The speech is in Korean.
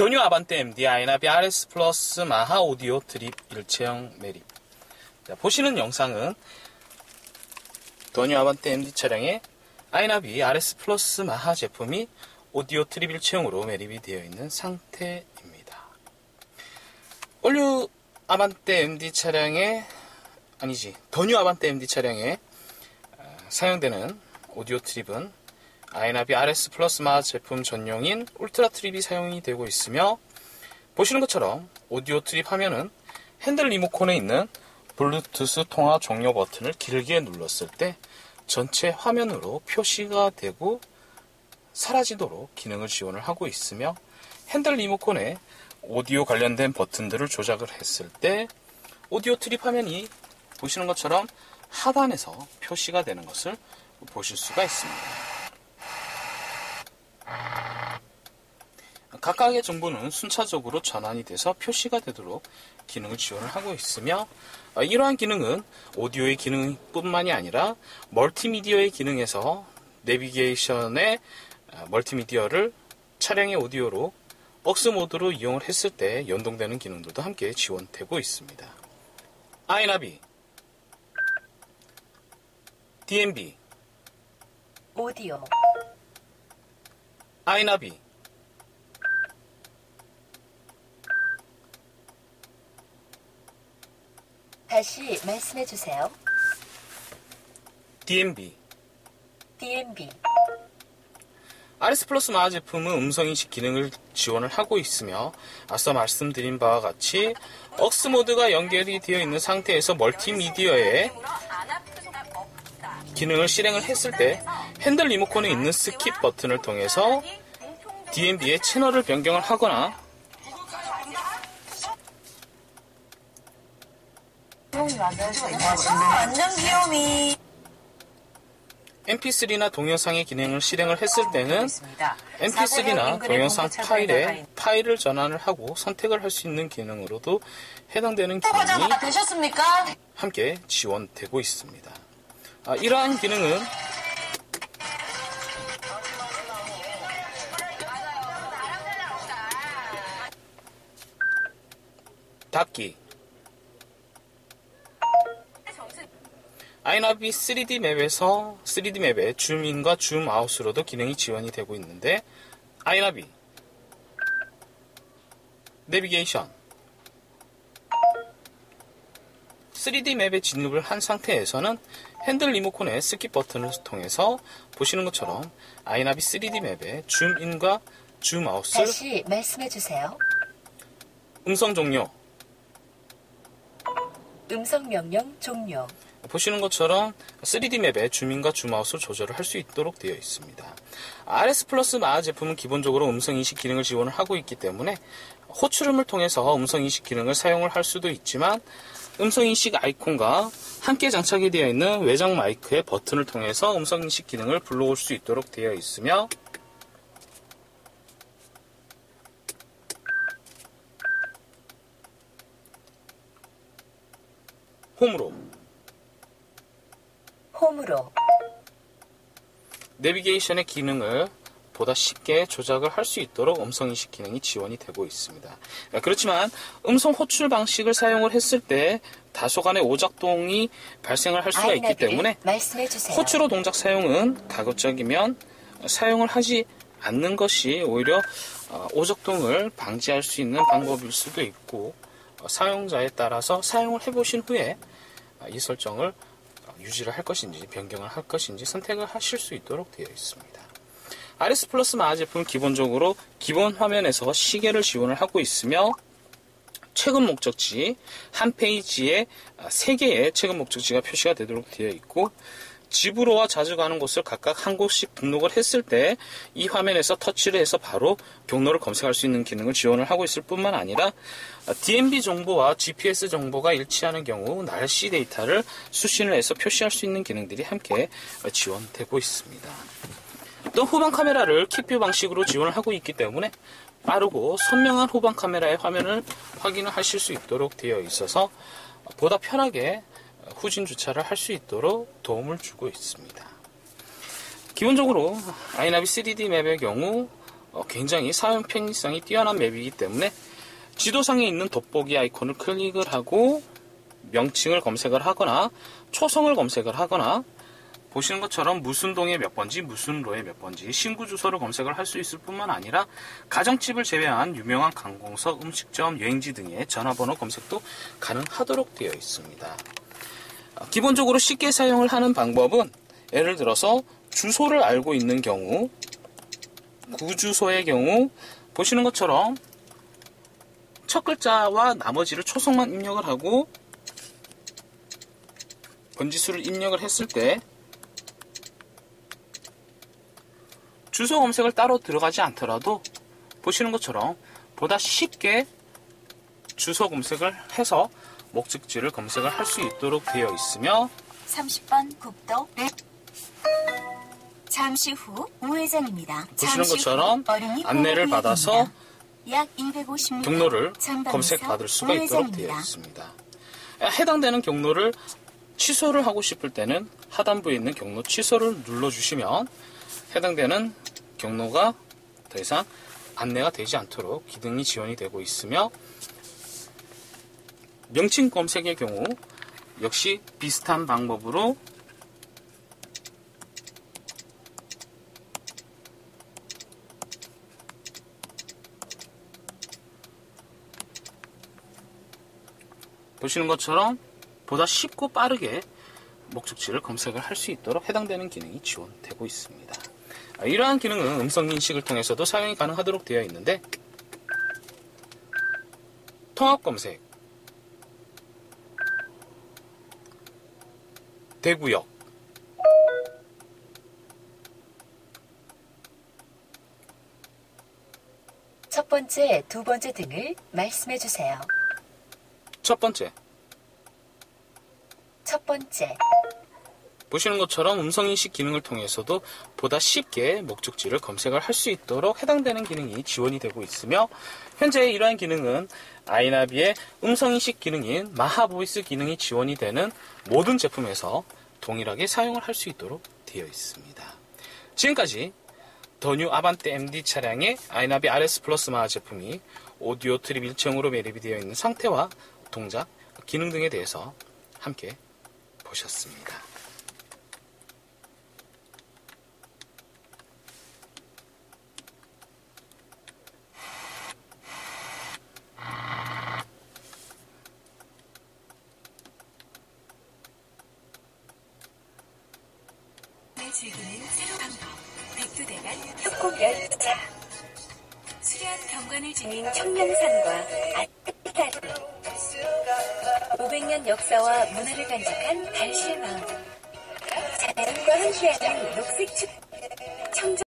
도뉴 아반떼 MD 아이나비 RS 플러스 마하 오디오 트립 일체형 매립. 자, 보시는 영상은 도뉴 아반떼 MD 차량의 아이나비 RS 플러스 마하 제품이 오디오 트립 일체형으로 매립이 되어 있는 상태입니다. 올류 아반떼 MD 차량의 아니지. 더뉴 아반떼 MD 차량에 어, 사용되는 오디오 트립은 아이나비 RS 플러스 마 제품 전용인 울트라 트립이 사용이 되고 있으며 보시는 것처럼 오디오 트립 화면은 핸들 리모컨에 있는 블루투스 통화 종료 버튼을 길게 눌렀을 때 전체 화면으로 표시가 되고 사라지도록 기능을 지원을 하고 있으며 핸들 리모컨에 오디오 관련된 버튼들을 조작을 했을 때 오디오 트립 화면이 보시는 것처럼 하단에서 표시가 되는 것을 보실 수가 있습니다. 각각의 정보는 순차적으로 전환이 돼서 표시가 되도록 기능을 지원을 하고 있으며 어, 이러한 기능은 오디오의 기능뿐만이 아니라 멀티미디어의 기능에서 내비게이션의 어, 멀티미디어를 차량의 오디오로 억스 모드로 이용을 했을 때 연동되는 기능들도 함께 지원되고 있습니다. 아이나비 DMB 오디오 아이나비 다시 말씀해 주세요. DMB DMB RS 플러스 마하 제품은 음성인식 기능을 지원을 하고 있으며 앞서 말씀드린 바와 같이 억스 모드가 연결이 되어 있는 상태에서 멀티미디어에 기능을 실행을 했을 때 핸들 리모컨에 있는 스킵 버튼을 통해서 DMB의 채널을 변경을 하거나 완전 귀요미. MP3나 동영상의 기능을 실행을 했을 때는 있습니다. MP3나 동영상 파일에 파일을 전환을 하고 선택을 할 수 있는 기능으로도 해당되는 기능이? 함께 지원되고 있습니다. 아, 이러한 기능은 닫기 아이나비 3D 맵에서 3D 맵의 줌인과 줌 아웃으로도 기능이 지원이 되고 있는데 아이나비 내비게이션 3D 맵에 진입을 한 상태에서는 핸들 리모컨의 스킵 버튼을 통해서 보시는 것처럼 아이나비 3D 맵의 줌인과 줌 아웃을 다시 말씀해 주세요. 음성 종료 음성 명령 종료. 보시는 것처럼 3D 맵에 줌인과 줌아웃을 조절을 할 수 있도록 되어 있습니다. RS 플러스 마하 제품은 기본적으로 음성 인식 기능을 지원을 하고 있기 때문에 호출음을 통해서 음성 인식 기능을 사용을 할 수도 있지만 음성 인식 아이콘과 함께 장착이 되어 있는 외장 마이크의 버튼을 통해서 음성 인식 기능을 불러올 수 있도록 되어 있으며 홈으로 홈으로 내비게이션의 기능을 보다 쉽게 조작을 할 수 있도록 음성인식 기능이 지원이 되고 있습니다. 그렇지만 음성 호출 방식을 사용을 했을 때 다소간의 오작동이 발생을 할 수가 있기 때문에. 호출호 동작 사용은 가급적이면 사용을 하지 않는 것이 오히려 어, 오작동을 방지할 수 있는 방법일 수도 있고 어, 사용자에 따라서 사용을 해보신 후에 어, 이 설정을 유지를 할 것인지 변경을 할 것인지 선택을 하실 수 있도록 되어 있습니다. RS 플러스 마하 제품은 기본적으로 기본 화면에서 시계를 지원을 하고 있으며 최근 목적지 한 페이지에 3개의 최근 목적지가 표시가 되도록 되어 있고 집으로와 자주 가는 곳을 각각 한 곳씩 등록을 했을 때 이 화면에서 터치를 해서 바로 경로를 검색할 수 있는 기능을 지원을 하고 있을 뿐만 아니라 DMB 정보와 GPS 정보가 일치하는 경우 날씨 데이터를 수신을 해서 표시할 수 있는 기능들이 함께 지원되고 있습니다. 또 후방 카메라를 킥뷰 방식으로 지원을 하고 있기 때문에 빠르고 선명한 후방 카메라의 화면을 확인을 하실 수 있도록 되어 있어서 보다 편하게 후진 주차를 할 수 있도록 도움을 주고 있습니다. 기본적으로 아이나비 3D 맵의 경우 어, 굉장히 사용 편의성이 뛰어난 맵이기 때문에 지도상에 있는 돋보기 아이콘을 클릭을 하고 명칭을 검색을 하거나 초성을 검색을 하거나 보시는 것처럼 무슨 동에 몇 번지, 무슨 로에 몇 번지, 신구 주소를 검색을 할 수 있을 뿐만 아니라 가정집을 제외한 유명한 관공서, 음식점, 여행지 등의 전화번호 검색도 가능하도록 되어 있습니다. 아, 기본적으로 쉽게 사용을 하는 방법은 예를 들어서 주소를 알고 있는 경우, 구주소의 경우 보시는 것처럼 첫 글자와 나머지를 초성만 입력을 하고 번지수를 입력을 했을 때 주소 검색을 따로 들어가지 않더라도 보시는 것처럼 보다 쉽게 주소 검색을 해서 목적지를 검색을 할 수 있도록 되어 있으며 30번 국도 랩 잠시 후 우회전입니다. 보시는 것처럼 안내를. 받아서 약 250m 경로를 검색받을 수가 있도록. 되어 있습니다. 해당되는 경로를 취소를 하고 싶을 때는 하단부에 있는 경로 취소를 눌러주시면 해당되는 경로가 더 이상 안내가 되지 않도록 기능이 지원이 되고 있으며 명칭 검색의 경우 역시 비슷한 방법으로 보시는 것처럼 보다 쉽고 빠르게 목적지를 검색을 할 수 있도록 해당되는 기능이 지원되고 있습니다. 아, 이러한 기능은 음성 인식을 통해서도 사용이 가능하도록 되어 있는데 통합 검색 대구역. 첫 번째, 두 번째 등을 말씀해 주세요. 첫 번째. 첫 번째, 보시는 것처럼 음성인식 기능을 통해서도 보다 쉽게 목적지를 검색을 할 수 있도록 해당되는 기능이 지원이 되고 있으며 현재 이러한 기능은 아이나비의 음성인식 기능인 마하보이스 기능이 지원이 되는 모든 제품에서 동일하게 사용을 할 수 있도록 되어 있습니다. 지금까지 더뉴 아반떼 MD 차량의 아이나비 RS 플러스 마하 제품이 오디오 트립 일체형으로 매립이 되어 있는 상태와 동작, 기능 등에 대해서 함께 보셨습니다. 즐기는 새로운 방법 백두대간 협곡 열차, 수려한 경관을 지닌 청량산과 아트까지 500년 역사와 문화를 간직한 달실마을 자연과 함께하는 녹색 축 청정